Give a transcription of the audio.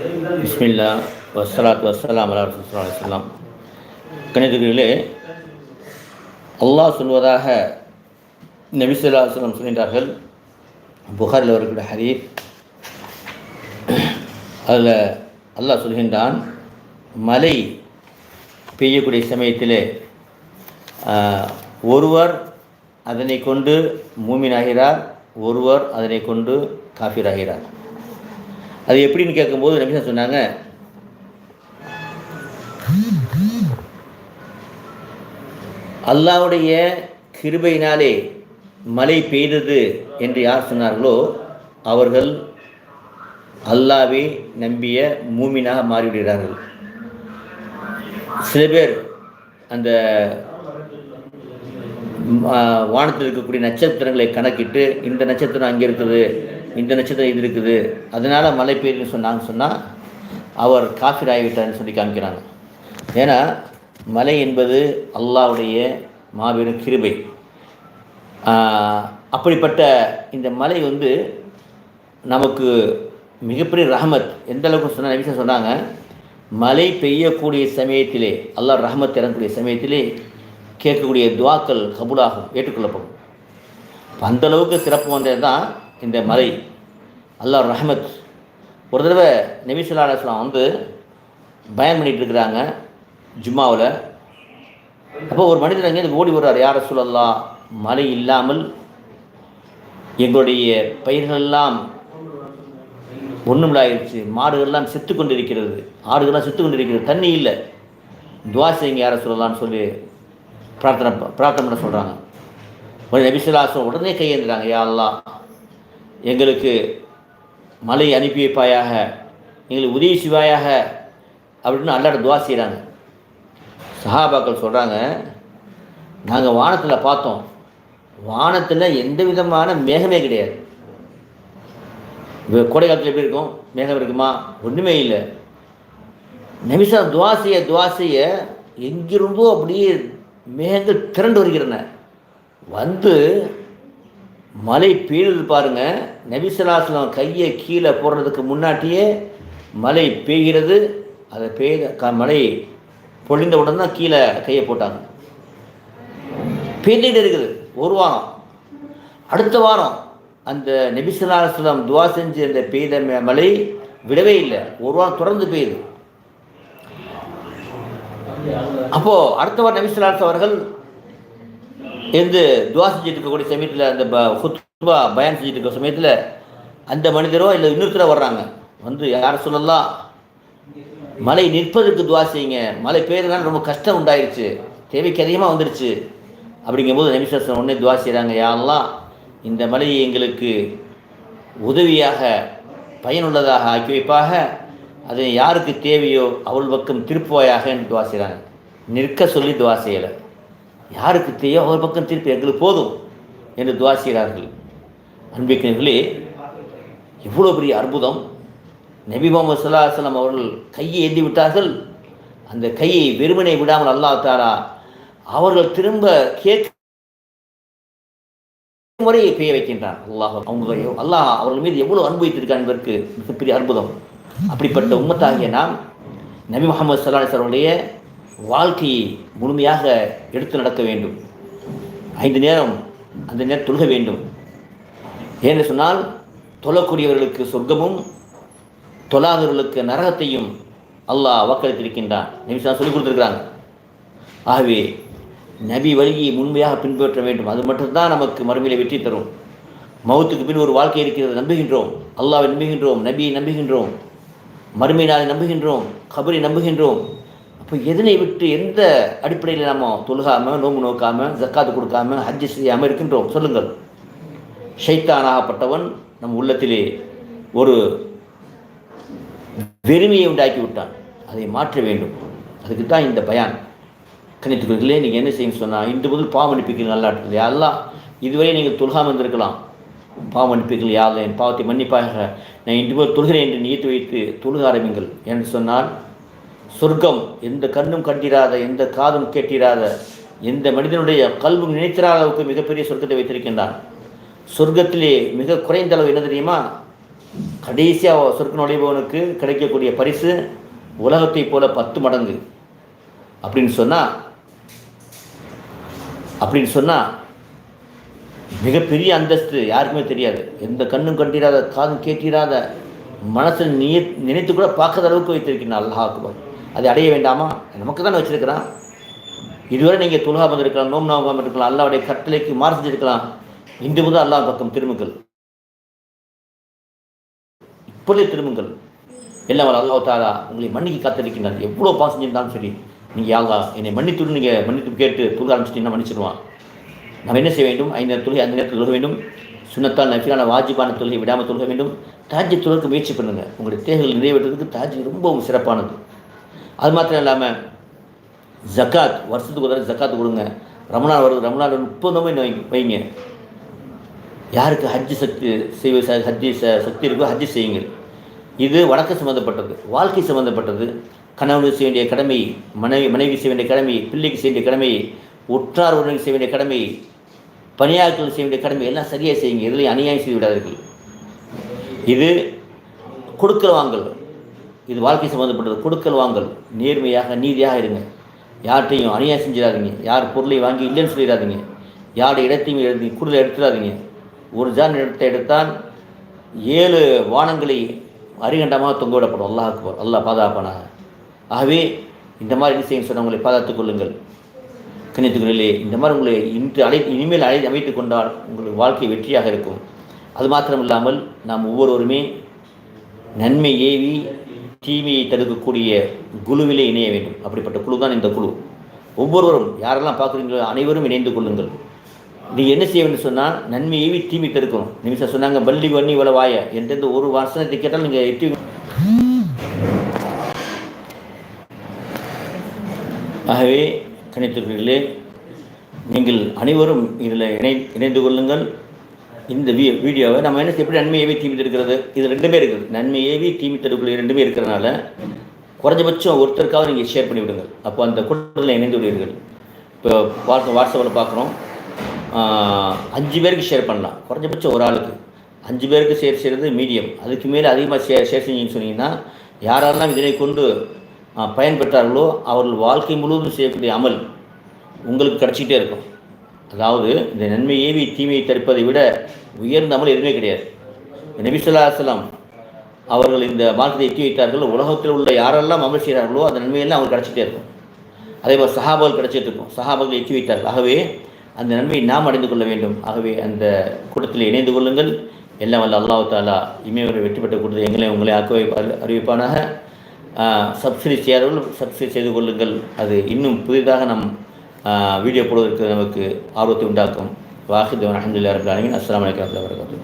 பிஸ்மில்லா வசலாத் வசலாம் அலா ரசூல்லாம் கணிதர்களே அல்லாஹ் சொல்வதாக நபிசுல்லாஸ்லம் சொல்கின்றார்கள். புகாரில் வரக்கூடிய ஹரீப் அதில் அல்லாஹ் சொல்கின்றான் மழை பெய்யக்கூடிய சமயத்திலே ஒருவர் அதனை கொண்டு மூமினாகிறார் ஒருவர் அதனை கொண்டு காஃபிராகிறார். அது எப்படின்னு கேட்கும்போது நபிசா சொன்னாங்க. அல்லாவுடைய கிருபையினாலே மழை பெய்தது என்று யார் சொன்னார்களோ அவர்கள் அல்லாவே நம்பிய மூமினாக மாறிவிடுகிறார்கள். சில பேர் அந்த வானத்தில் இருக்கக்கூடிய நட்சத்திரங்களை கணக்கிட்டு இந்த நட்சத்திரம் அங்கே இருக்குது இந்த நட்சத்திரம் இது இருக்குது. அதனால் மழை பெய்யுதுன்னு சொன்னாங்க சொன்னால் அவர் காஃபிர் ஆகிவிட்டார்னு சொல்லி காமிக்கிறாங்க. ஏன்னா மலை என்பது அல்லாவுடைய மாபெரும் கிருபை. அப்படிப்பட்ட இந்த மலை வந்து நமக்கு மிகப்பெரிய ரஹமத். எந்த அளவுக்கு சொன்ன நபிசா சொன்னாங்க மழை பெய்யக்கூடிய சமயத்திலே அல்லாஹ் ரஹமத் இறங்கக்கூடிய சமயத்திலே கேட்கக்கூடிய துவாக்கள் கபுலாகும் ஏற்றுக்கொள்ளப்படும். அந்த அளவுக்கு சிறப்பு வந்தது தான் இந்த மலை அல்லாஹ் ரஹமத். ஒரு தடவை நபிசுல்லா அலுவலாம் வந்து பயன் பண்ணிட்டு இருக்கிறாங்க ஜும்மாவில். அப்போ ஒரு மனிதர் அங்கேருந்து ஓடி வர்றார் யார சொல்லல்லா மழை இல்லாமல் எங்களுடைய பயிர்களெல்லாம் ஒன்றுமில்லாயிருச்சு மாடுகள்லாம் செத்து கொண்டிருக்கிறது. ஆடுகள்லாம் செத்து கொண்டிருக்கிறது. தண்ணி இல்லை. துவா செய்யுங்க யாரை சொல்லலாம்னு சொல்லி பிரார்த்தனை ப- பிரார்த்தனை பண்ண சொல்கிறாங்க உடனே நபிசுல்லாசம் உடனே கையேந்துறாங்க யா எங்களுக்கு மலை அனுப்பி வைப்பாயாக எங்களுக்கு உதவி செய்வாயாக அப்படின்னு அல்லாட துவா செய்கிறாங்க சஹாபாக்கள் சொல்கிறாங்க நாங்கள் வானத்தில் பார்த்தோம். வானத்தில் எந்த விதமான மேகமே கிடையாது. இப்போ கோடை காலத்தில் எப்படி இருக்கும்? மேகம் இருக்குமா? ஒன்றுமே இல்லை. நிமிஷம் துவா செய்ய துவா செய்ய எங்கிருந்தோ அப்படியே மேகங்கள் திரண்டு வருகிறன. வந்து மழை பெய்யுது பாருங்க. நபிசலாசலம் கையை கீழே போடுறதுக்கு முன்னாட்டியே மழை பெய்கிறது. அதை பெய்த க மழை பொழிந்த உடனே தான் கீழே கையை போட்டாங்க. பெய்துகிட்டு இருக்குது. ஒரு வாரம். அடுத்த வாரம் அந்த நபிசலாசலம் துவா செஞ்சு அந்த பெய்த மலை மழை விடவே இல்லை. ஒரு வாரம் தொடர்ந்து பெய்யுது அப்போது அடுத்த வாரம் நபிசுல்லாஸ் அவர்கள் இருந்து துவா செஞ்சுட்டு இருக்கக்கூடிய சமயத்தில் அந்த ப ஹுத்பா பயன் செஞ்சுட்டு இருக்க சமயத்தில் அந்த மனிதரோ இல்லை இன்னொருத்தரோ வர்றாங்க. வந்து யார் சொல்லலாம் மழை நிற்பதற்கு துவா செய்யுங்க. மழை பெய்யறதுனால ரொம்ப கஷ்டம் உண்டாயிருச்சு. தேவைக்கு அதிகமாக வந்துருச்சு. அப்படிங்கும்போது நபிசாசன் உடனே துவா செய்கிறாங்க யாரெல்லாம் இந்த மழையை எங்களுக்கு உதவியாக பயனுள்ளதாக ஆக்கி வைப்பாக. அது யாருக்கு தேவையோ அவள் பக்கம் திருப்புவாயாக என்று துவா செய்கிறாங்க நிற்க சொல்லி துவா செய்யலை. யாருக்கு தேவையோ ஒரு பக்கம் திருப்பி எங்களுக்கு போதும் என்று துவா செய்கிறார்கள். அன்பிக்கிறீர்களே இவ்வளோ பெரிய அற்புதம். நபி முகமது சல்லாஹலம் அவர்கள் கையை ஏந்தி விட்டார்கள். அந்த கையை வெறுமனை விடாமல் அல்லாஹ் தாரா அவர்கள் திரும்ப கேட்க முறையை பெய்ய வைக்கின்றான். அல்லாஹ் அவங்க அல்லாஹ் அவர்கள் மீது எவ்வளோ அனுபவித்திருக்கான் என்பதற்கு மிகப்பெரிய அற்புதம். அப்படிப்பட்ட உம்மத்தாகிய நாம் நபி முகமது சல்லாஹ் அவர்களுடைய வாழ்க்கையை முழுமையாக எடுத்து நடக்க வேண்டும். ஐந்து நேரம் அந்த நேரம் தொழுக வேண்டும். ஏன்னு சொன்னால் தொழக்கூடியவர்களுக்கு சொர்க்கமும் தொழாதவர்களுக்கு நரகத்தையும் அல்லாஹ் வாக்களித்திருக்கின்றான். நபி சொல்லிக் கொடுத்துருக்கிறாங்க. ஆகவே நபி வழியை முழுமையாக பின்பற்ற வேண்டும். அது மட்டும்தான் நமக்கு மறுமையில் வெற்றி தரும். மௌத்துக்கு பின் ஒரு வாழ்க்கை இருக்கிறது நம்புகின்றோம். அல்லாவை நம்புகின்றோம் நபியை நம்புகின்றோம். மறுமை நாளை நம்புகின்றோம் கபரை நம்புகின்றோம். அப்போ எதனை விட்டு எந்த அடிப்படையில் நம்ம தொழுகாமல் நோம்பு நோக்காமல் ஜக்காத்து கொடுக்காம ஹஜ்ஜு செய்யாமல் இருக்கின்றோம்? சொல்லுங்கள். ஷைத்தானாகப்பட்டவன் நம் உள்ளத்திலே ஒரு வெறுமையை உண்டாக்கி விட்டான். அதை மாற்ற வேண்டும். அதுக்கு தான் இந்த பயான். கணித்துக்களே நீங்கள் என்ன செய்யுங்க சொன்னால் இன்று முதல் பாவம் அனுப்பிக்கல் நல்லா இருக்குது. எல்லாம் இதுவரை நீங்கள் தொழுகாமல் இருந்திருக்கலாம். பாவம் அனுப்பிக்கல் யாரில் என் பாவத்தை மன்னிப்பாக நான் இன்று முதல் தொழுகிறேன் என்று நீத்து வைத்து தொழுக ஆரம்பிங்கள். என்று சொன்னால் சொர்க்கம் எந்த கண்ணும் கண்டிராத எந்த காதும் கேட்டிராத எந்த மனிதனுடைய கல்வும் நினைத்திராத அளவுக்கு மிகப்பெரிய சொர்க்கத்தை வைத்திருக்கின்றான். சொர்க்கத்திலே மிக குறைந்த அளவு என்ன தெரியுமா? கடைசியாக சொர்க்க நுழைபவனுக்கு கிடைக்கக்கூடிய பரிசு உலகத்தை போல பத்து மடங்கு. அப்படின்னு சொன்னால் அப்படின்னு சொன்னால் மிகப்பெரிய அந்தஸ்து யாருக்குமே தெரியாது. எந்த கண்ணும் கண்டிராத காதும் கேட்டிராத மனசில் நினைத்து கூட பார்க்காத அளவுக்கு வைத்திருக்கிறான் அல்லாஹ் அக்பர். அதை அடைய வேண்டாமா? நமக்கு தானே வச்சுருக்கிறான். இதுவரை நீங்கள் துலகாமல் இருக்கலாம் நோம் நோகாமல் இருக்கலாம் அல்லாவுடைய கட்டளைக்கு மாறு செஞ்சிருக்கலாம் இன்று முதல் அல்லாஹ் பக்கம் திரும்புங்கள். இப்பொழுதே திரும்புங்கள். எல்லாம் வல்ல அல்லாஹ் தாரா உங்களை மன்னிக்கு காத்திருக்கின்றார் எவ்வளோ பாசம் செஞ்சிருந்தாலும் சரி நீங்கள் யாழ்லா என்னை மன்னித்துடு நீங்கள் மன்னித்து கேட்டு துருக ஆரம்பிச்சிட்டீங்கன்னா மன்னிச்சிடுவான் நம்ம என்ன செய்ய வேண்டும்? ஐந்து தொழுகை அந்த நேரத்தில் தொழுக வேண்டும். சுண்ணத்தால் நஃபிலான வாஜிபான தொழுகை விடாமல் தொழுக வேண்டும். தாஜ்ஜி தொழிலுக்கு முயற்சி பண்ணுங்கள் உங்களுடைய தேவைகள் நிறைவேற்றுறதுக்கு தாஜ்ஜி ரொம்பவும் சிறப்பானது. அது மாத்திரம் இல்லாமல் ஜக்காத் வருஷத்துக்கு ஒரு தடவை ஜக்காத் கொடுங்க. ரமணால் வருது ரமணால் முப்பது நோம்பு வைங்க வைங்க யாருக்கு ஹஜ்ஜு சக்தி செய்வ ஹஜ்ஜி ச சக்தி இருக்கோ ஹஜ்ஜு செய்யுங்க இது வழக்கு சம்மந்தப்பட்டது வாழ்க்கை சம்மந்தப்பட்டது கணவனுக்கு செய்ய வேண்டிய கடமை மனைவி மனைவி செய்ய வேண்டிய கடமை பிள்ளைக்கு செய்ய வேண்டிய கடமை உற்றார் உறவுக்கு செய்ய வேண்டிய கடமை பணியாட்கள் செய்ய வேண்டிய கடமை எல்லாம் சரியாக செய்யுங்க. எதுலையும் அநியாயம் செய்து விடாதீர்கள். இது கொடுக்குற வாங்கல் இது வாழ்க்கை சம்மந்தப்பட்டது கொடுக்கல் வாங்கல். நேர்மையாக நீதியாக இருங்க. யார்கிட்டையும் அநியாயம் செஞ்சிடாதீங்க. யார் பொருளை வாங்கி இல்லைன்னு சொல்லிடாதீங்க. யாருடைய இடத்தையும் எழுதி கூடுதல் எடுத்துடாதீங்க. ஒரு ஜான் இடத்தை எடுத்தால் ஏழு வானங்களை அரிகண்டமாக தொங்க விடப்படும். அல்லாஹ் அக்பர் அல்லாஹ் பாதுகாப்பானாக. ஆகவே இந்த மாதிரி என்ன செய்யும் பாதுகாத்துக் கொள்ளுங்கள். கண்ணியத்துக்குள்ளே இந்த மாதிரி உங்களை இன்று அழை இனிமேல் அழை அமைத்து கொண்டால் உங்களுக்கு வாழ்க்கை வெற்றியாக இருக்கும். அது மாத்திரம் இல்லாமல் நாம் ஒவ்வொருவருமே நன்மை ஏவி தீமையை தடுக்கக்கூடிய குழுவிலே இணைய வேண்டும். அப்படிப்பட்ட குழு தான் இந்த குழு. ஒவ்வொருவரும் யாரெல்லாம் பார்க்குறீங்களோ அனைவரும் இணைந்து கொள்ளுங்கள். நீங்கள் என்ன செய்ய வேண்டும் சொன்னால் நன்மை ஏவி தீமை தடுக்கணும் நிமிஷம் சொன்னாங்க பள்ளி வண்ணி வளவாய எந்தெந்த ஒரு வசனத்தை கேட்டாலும் நீங்கள் எட்டி ஆகவே கணித்திருக்கிறீர்களே நீங்கள் அனைவரும் இதில் இணை இணைந்து கொள்ளுங்கள். இந்த வீ வீடியோவை நம்ம என்ன எப்படி நன்மை ஏவி தீமி இது ரெண்டுமே இருக்குது. நன்மை ஏவி தீமி ரெண்டுமே இருக்கிறனால குறைஞ்சபட்சம் ஒருத்தருக்காவது நீங்கள் ஷேர் பண்ணி விடுங்கள். அப்போ அந்த கூட்டத்தில் இணைந்து விடுவீர்கள். இப்போ வாட்ஸ்அப் வாட்ஸ்அப்பில் பார்க்குறோம். அஞ்சு பேருக்கு ஷேர் பண்ணலாம். குறைஞ்சபட்சம் ஒரு ஆளுக்கு. அஞ்சு பேருக்கு ஷேர் செய்கிறது மீடியம். அதுக்கு மேலே அதிகமாக ஷேர் ஷேர் செஞ்சீங்கன்னு சொன்னீங்கன்னா யாரெல்லாம் இதனை கொண்டு பயன்பெற்றார்களோ அவர்கள் வாழ்க்கை முழுவதும் செய்யக்கூடிய அமல் உங்களுக்கு கிடச்சிக்கிட்டே இருக்கும். அதாவது இந்த நன்மை ஏவி தீமையை தடுப்பதை விட உயர்ந்த அமல் எதுவுமே கிடையாது. நபிசுல்லாஸ்லாம் அவர்கள் இந்த மார்க்கத்தை எட்டி வைத்தார்கள். உலகத்தில் உள்ள யாரெல்லாம் அமல் செய்கிறார்களோ அந்த நன்மையெல்லாம் அவங்களுக்கு கிடச்சிட்டே இருக்கும். அதே போல் சஹாபால் கிடச்சிட்டு இருக்கும். சஹாபாக்கள் எட்டி வைத்தார்கள். ஆகவே அந்த நன்மையை நாம் அடைந்து கொள்ள வேண்டும். ஆகவே அந்த கூட்டத்தில் இணைந்து கொள்ளுங்கள். எல்லாம் வல்ல அல்லாஹு தாலா இமையவரை வெற்றி பெற்ற கூட்டத்தை எங்களை உங்களை ஆக்குவை அறிவிப்பானாக. சப்சிடி செய்யாதவர்கள் சப்சிடி செய்து கொள்ளுங்கள். அது இன்னும் புதிதாக நம் வீடியோ போடுவதற்கு நமக்கு ஆர்வத்தை உண்டாக்கும். வாஹித் அஹமதுல்லா ரபுல்லாலின் அஸ்லாம் வலைக்கம் வரகாத்து